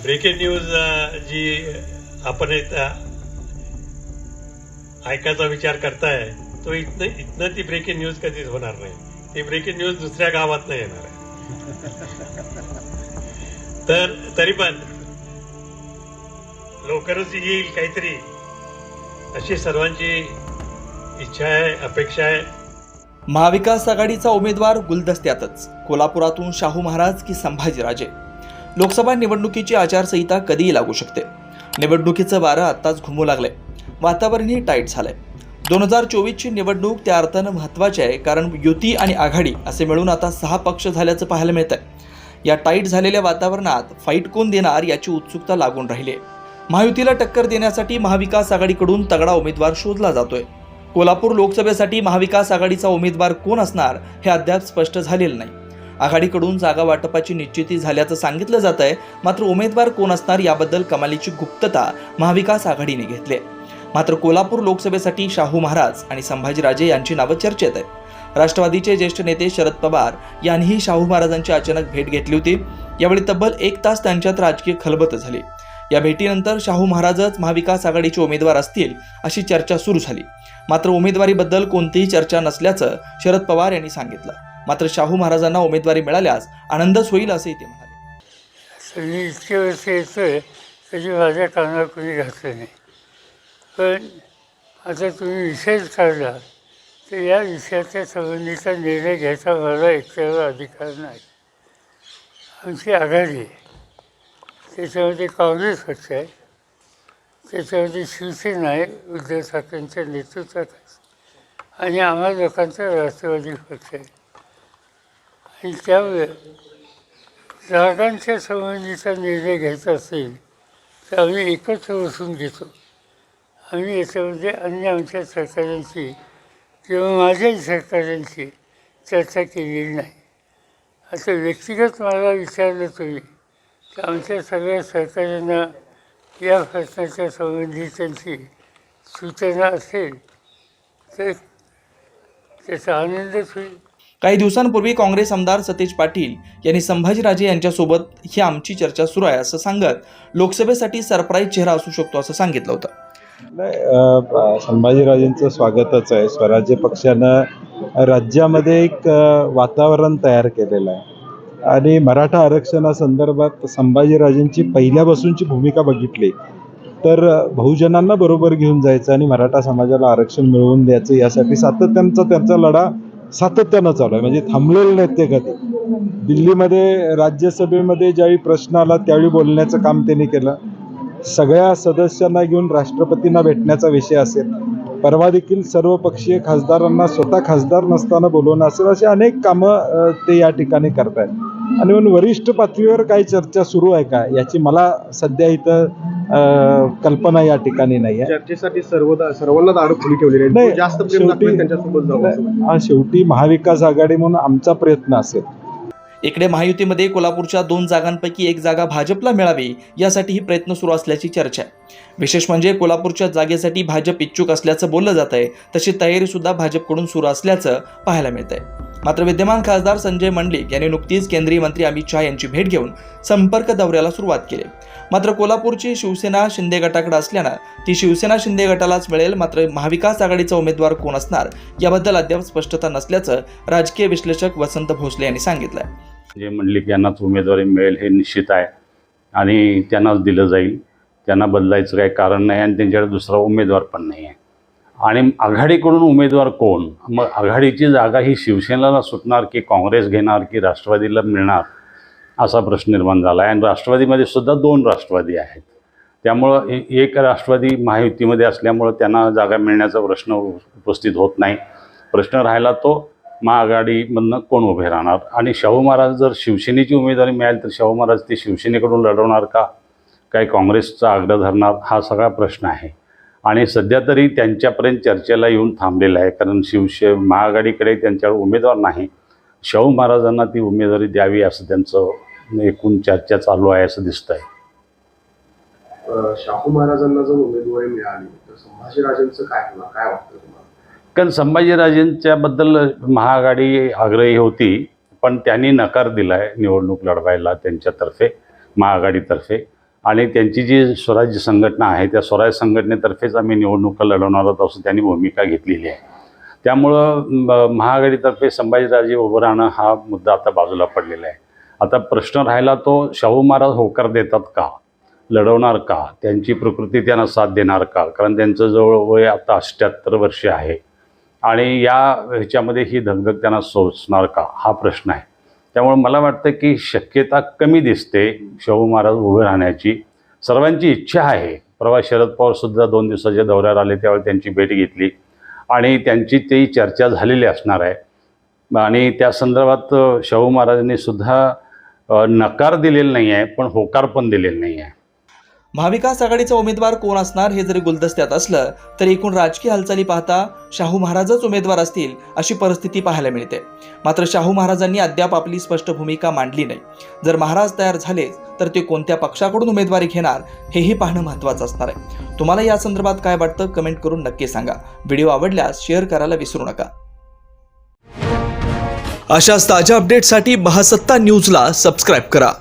Breaking news अ, जी आपण इथं ऐकायचा विचार करताय तो इथनं इथनं ती ब्रेकिंग न्यूज कधीच होणार नाही. ती ब्रेकिंग न्यूज दुसऱ्या गावात नाही येणार आहे. तर तरी पण लवकरच येईल काहीतरी अशी सर्वांची इच्छा आहे अपेक्षा आहे. महाविकास आघाडीचा उमेदवार गुलदस्त्यातच. कोल्हापुरातून शाहू महाराज की संभाजीराजे. लोकसभा निवडणुकीची आचारसंहिता कधीही लागू शकते. निवडणुकीचं वारं आत्ताच घुमू लागलंय. वातावरणही टाईट झालंय. दोन हजार चोवीसची निवडणूक त्या अर्थानं महत्त्वाची आहे कारण युती आणि आघाडी असे मिळून आता सहा पक्ष झाल्याचं पाहायला मिळतंय. या टाईट झालेल्या वातावरणात फाईट कोण देणार याची उत्सुकता लागून राहिली आहे महायुतीला टक्कर देण्यासाठी महाविकास आघाडीकडून तगडा उमेदवार शोधला जातोय. कोल्हापूर लोकसभेसाठी महाविकास आघाडीचा उमेदवार कोण असणार हे अद्याप स्पष्ट झालेलं नाही. आघाडीकडून जागा वाटपाची निश्चिती झाल्याचं सांगितलं जात आहे. मात्र उमेदवार कोण असणार याबद्दल कमालीची गुप्तता महाविकास आघाडीने घेतली आहे. मात्र कोल्हापूर लोकसभेसाठी शाहू महाराज आणि संभाजीराजे यांची नावं चर्चेत आहेत. राष्ट्रवादीचे ज्येष्ठ नेते शरद पवार यांनीही शाहू महाराजांची अचानक भेट घेतली होती. यावेळी तब्बल एक तास त्यांच्यात राजकीय खलबत झाली. या भेटीनंतर शाहू महाराजच महाविकास आघाडीचे उमेदवार असतील अशी चर्चा सुरू झाली. मात्र उमेदवारीबद्दल कोणतीही चर्चा नसल्याचं शरद पवार यांनी सांगितलं. मात्र शाहू महाराजांना उमेदवारी मिळाल्यास आनंदच होईल असंही ते म्हणाले. मी इतके वर्ष येतोय त्याची माझ्या कानावर कोणी घातलं नाही. पण आता तुम्ही विषयच काढला तर या विषयाच्या संबंधीचा निर्णय घ्यायचा मला एकट्यावर अधिकार नाही. आमची आघाडी आहे. त्याच्यामध्ये काँग्रेस पक्ष आहे. त्याच्यामध्ये शिवसेना आहे उद्धव ठाकरेंच्या नेतृत्वात आणि आम्हा लोकांचा राष्ट्रवादी पक्ष आहे. आणि त्यामुळे जागांच्या संबंधीचा निर्णय घ्यायचा असेल तर आम्ही एकत्र बसून घेतो. आम्ही याच्यामध्ये अन्य आमच्या सरकारांची किंवा माझ्याही सरकारांची चर्चा केलेली नाही. आता व्यक्तिगत मला विचारलं तुम्ही तर आमच्या सगळ्या सरकारांना या प्रश्नाच्या संबंधी त्यांची सूचना असेल तर त्याचा आनंदच होईल. काही दिवसांपूर्वी काँग्रेस आमदार सतेज पाटील यांनी संभाजीराजे यांच्यासोबत ही आमची चर्चा सुरू आहे असं सांगत लोकसभेसाठी सरप्राईज चेहरा असू शकतो असं सांगितलं होतं. नाही संभाजीराजेंचं स्वागतच आहे. स्वराज्य पक्षानं राज्यामध्ये एक वातावरण तयार केलेलं आहे. आणि मराठा आरक्षणासंदर्भात संभाजीराजेंची पहिल्यापासूनची भूमिका बघितली तर बहुजनांना बरोबर घेऊन जायचं आणि मराठा समाजाला आरक्षण मिळवून द्यायचं यासाठी सातत्यांचा त्यांचा लढा सातत्यानं चालू आहे. म्हणजे थांबलेलं नाहीत ते कधी. दिल्लीमध्ये राज्यसभेमध्ये ज्यावेळी प्रश्न आला त्यावेळी बोलण्याचं काम त्यांनी केलं. सगळ्या सदस्यांना घेऊन राष्ट्रपतींना भेटण्याचा विषय असेल. परवा देखील सर्व पक्षीय खासदारांना स्वतः खासदार नसताना बोलवणं असेल असे अनेक कामं ते या ठिकाणी करत आहेत आणि म्हणून वरिष्ठ पातळीवर काही चर्चा सुरू आहे का? याची मला सध्या इथं कल्पना या ठिकाणी नाही आहे. चर्चेसाठी सर्व सर्वांना दारं खुली ठेवलेली नाही, आहेत जास्त हा शेवटी महाविकास आघाडी म्हणून आमचा प्रयत्न असेल. इकडे महायुतीमध्ये कोल्हापूरच्या दोन जागांपैकी एक जागा भाजपला मिळावी यासाठीही प्रयत्न सुरू असल्याची चर्चा आहे. विशेष म्हणजे कोल्हापूरच्या जागेसाठी भाजप इच्छुक असल्याचं बोललं जात आहे तशी तयारीसुद्धा भाजपकडून सुरू असल्याचं पाहायला मिळत आहे मात्र विद्यमान खासदार संजय मंडलिक यांनी नुकतीच केंद्रीय मंत्री अमित शहा यांची भेट घेऊन संपर्क दौऱ्याला सुरुवात केली. मात्र कोल्हापूरची शिवसेना शिंदे गटाकडे असल्यानं ती शिवसेना शिंदे गटालाच मिळेल मात्र महाविकास आघाडीचा उमेदवार कोण असणार याबद्दल अद्याप स्पष्टता नसल्याचं राजकीय विश्लेषक वसंत भोसले यांनी सांगितलं जे मंडलिक यांनाच उमेदवारी मिळेल हे निश्चित आहे. आणि त्यांनाच दिलं जाईल. त्यांना बदलायचं काही कारण नाही आणि त्यांच्याकडे दुसरा उमेदवार पण नाही आहे. आणि आघाडीकडून उमेदवार कोण? मग आघाडीची जागा ही शिवसेनेला सुटणार की काँग्रेस घेणार की राष्ट्रवादीला मिळणार असा प्रश्न निर्माण झाला आहे. आणि राष्ट्रवादीमध्ये सुद्धा दोन राष्ट्रवादी आहेत. त्यामुळं एक राष्ट्रवादी महायुतीमध्ये असल्यामुळं त्यांना जागा मिळण्याचा प्रश्न उपस्थित होत नाही. प्रश्न राहिला तो महाआघाडीमधनं कोण उभे राहणार? आणि शाहू महाराज जर शिवसेनेची उमेदवारी मिळाली तर शाहू महाराज ते शिवसेनेकडून लढवणार का? काय काँग्रेसचा आग्रह धरणार? हा सगळा प्रश्न आहे. आणि सध्या तरी त्यांच्यापर्यंत चर्चेला येऊन थांबलेला आहे कारण शिवसे महाआघाडीकडे त्यांच्यावर उमेदवार नाही. शाहू महाराजांना ती उमेदवारी द्यावी असं त्यांचं एकूण चर्चा चालू आहे असं दिसतंय. आहे शाहू महाराजांना जर उमेदवारी मिळाली तर संभाजीराजांचं काय होणार काय वाटतं तुम्हाला? कारण संभाजीराजेंच्याबद्दल महाआघाडी आग्रही होती पण त्यांनी नकार दिला आहे निवडणूक लढवायला त्यांच्यातर्फे महाआघाडीतर्फे. आणि त्यांची जी स्वराज्य संघटना आहे त्या स्वराज्य संघटनेतर्फेच आम्ही निवडणुका लढवणार आहोत असं त्यांनी भूमिका घेतलेली आहे. त्यामुळं महाआघाडीतर्फे संभाजीराजे उभं राहणं हा मुद्दा आता बाजूला पडलेला आहे. आता प्रश्न राहिला तो शाहू महाराज होकार देतात का? लढवणार का? त्यांची प्रकृती त्यांना साथ देणार का? कारण त्यांचं जवळ वय आता अष्ट्याहत्तर वर्षे आहे. आणि या ह्याच्यामध्ये ही धगधग त्यांना सोचणार का? हा प्रश्न आहे. त्यामुळे मला वाटतं की शक्यता कमी दिसते शाहू महाराज उभे राहण्याची. सर्वांची इच्छा आहे. प्रवा शरद पवारसुद्धा दोन दिवसाच्या दौऱ्यावर आले त्यावेळी त्यांची भेट घेतली. आणि त्यांची ती चर्चा झालेली असणार आहे. आणि त्या संदर्भात शाहू महाराजांनी सुद्धा नकार दिलेला नाही आहे पण होकार पण दिलेला नाही आहे महाविकास आघाडीचा उमेदवार कोण असणार हे जरी गुलदस्त्यात असलं तरी एकूण राजकीय हालचाली पाहता शाहू महाराजच उमेदवार असतील अशी परिस्थिती पाहायला मिळते. मात्र शाहू महाराजांनी अद्याप आपली स्पष्ट भूमिका मांडली नाही. जर महाराज तयार झाले तर ते कोणत्या पक्षाकडून उमेदवारी घेणार हेही पाहणं महत्त्वाचं असणार आहे. तुम्हाला या संदर्भात काय वाटतं कमेंट करून नक्की सांगा. व्हिडिओ आवडल्यास शेअर करायला विसरू नका. अशाच ताज्या अपडेटसाठी बहासत्ता न्यूजला सबस्क्राईब करा.